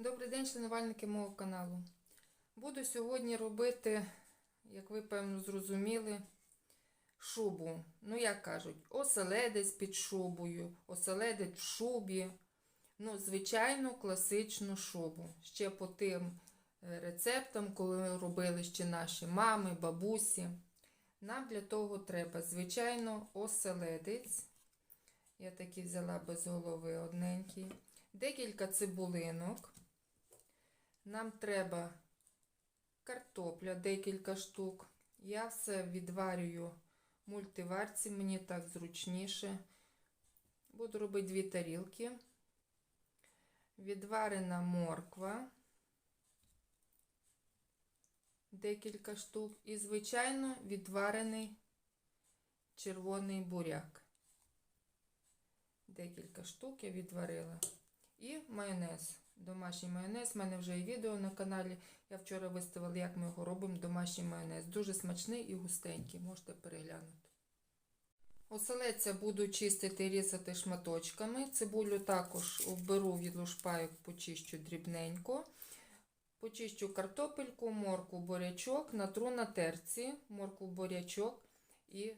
Добрий день, шанувальники мого каналу. Буду сьогодні робити, як ви певно зрозуміли, шубу. Ну, як кажуть, оселедець під шубою, оселедець в шубі. Ну, звичайну класичну шубу. Ще по тим е, рецептам, коли робили ще наші мами, бабусі. Нам для того треба, звичайно, оселедець. Я такий взяла без голови одненький. Декілька цибулинок. Нам треба картопля, декілька штук. Я все відварюю мультиварці, мені так зручніше. Буду робити дві тарілки. Відварена морква, декілька штук. І, звичайно, відварений червоний буряк. Декілька штук я відварила. І майонез. Домашній майонез. У мене вже є відео на каналі. Я вчора виставила, як ми його робимо. Домашній майонез. Дуже смачний і густенький. Можете переглянути. Оселедця буду чистити різати шматочками. Цибулю також вберу від лушпайок, почищу дрібненько. Почищу картопельку, морку, бурячок, натру на терці, морку, бурячок і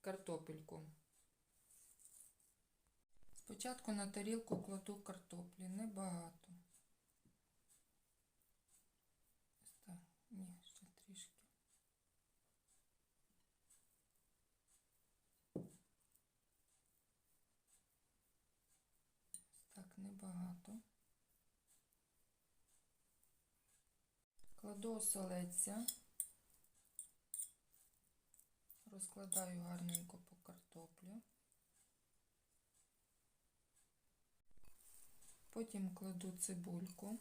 картопельку. Спочатку на тарілку кладу картоплі, небагато. Так, ні, ще трішки. Так, небагато. Кладу оселедця. Розкладаю гарненько по картоплю. Потім кладу цибульку.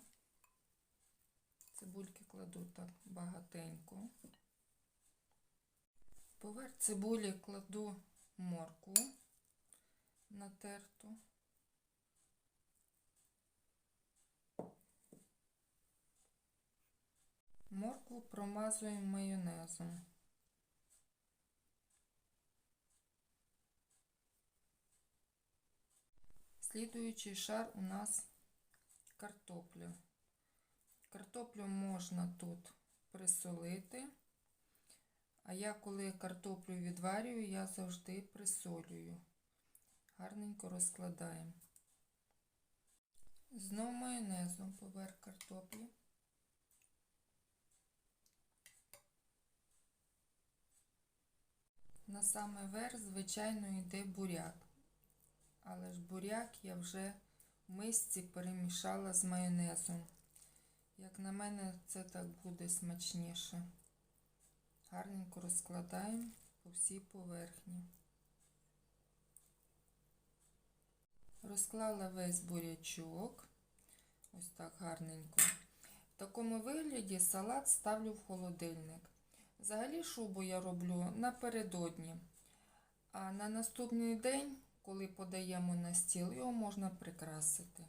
Цибульки кладу так багатенько. Поверх цибулі кладу моркву натерту. Моркву промазуємо майонезом. Слідуючий шар у нас картопля. Картоплю можна тут присолити, а я коли картоплю відварюю, я завжди присолюю. Гарненько розкладаємо. Знову майонезом поверх картоплі. На саме верх, звичайно, йде буряк. Але ж буряк я вже в мисці перемішала з майонезом. Як на мене, це так буде смачніше. Гарненько розкладаємо по всій поверхні. Розклала весь бурячок. Ось так гарненько. В такому вигляді салат ставлю в холодильник. Взагалі шубу я роблю напередодні. А на наступний день коли подаємо на стіл, його можна прикрасити.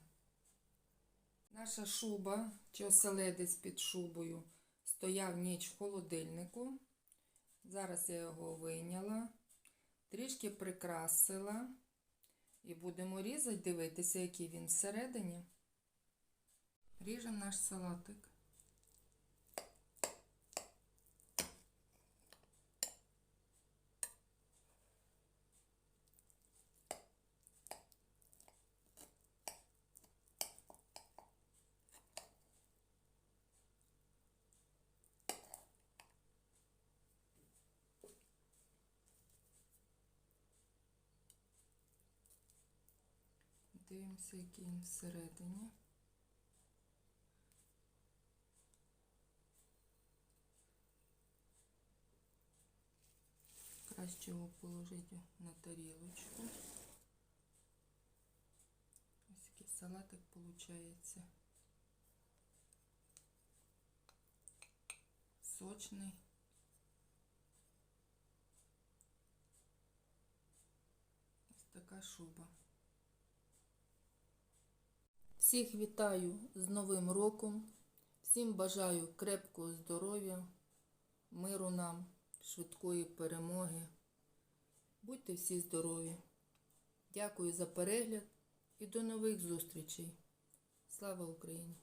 Наша шуба чи оселедець під шубою стояв ніч в холодильнику. Зараз я його вийняла, трішки прикрасила і будемо різати, дивитися, який він всередині. Ріжемо наш салатик. Дивимося, який він всередині. Краще його положити на тарілочку. Ось який салатик виходить. Сочний. Ось така шуба. Всіх вітаю з Новим роком. Всім бажаю крепкого здоров'я, миру нам, швидкої перемоги. Будьте всі здорові! Дякую за перегляд і до нових зустрічей. Слава Україні!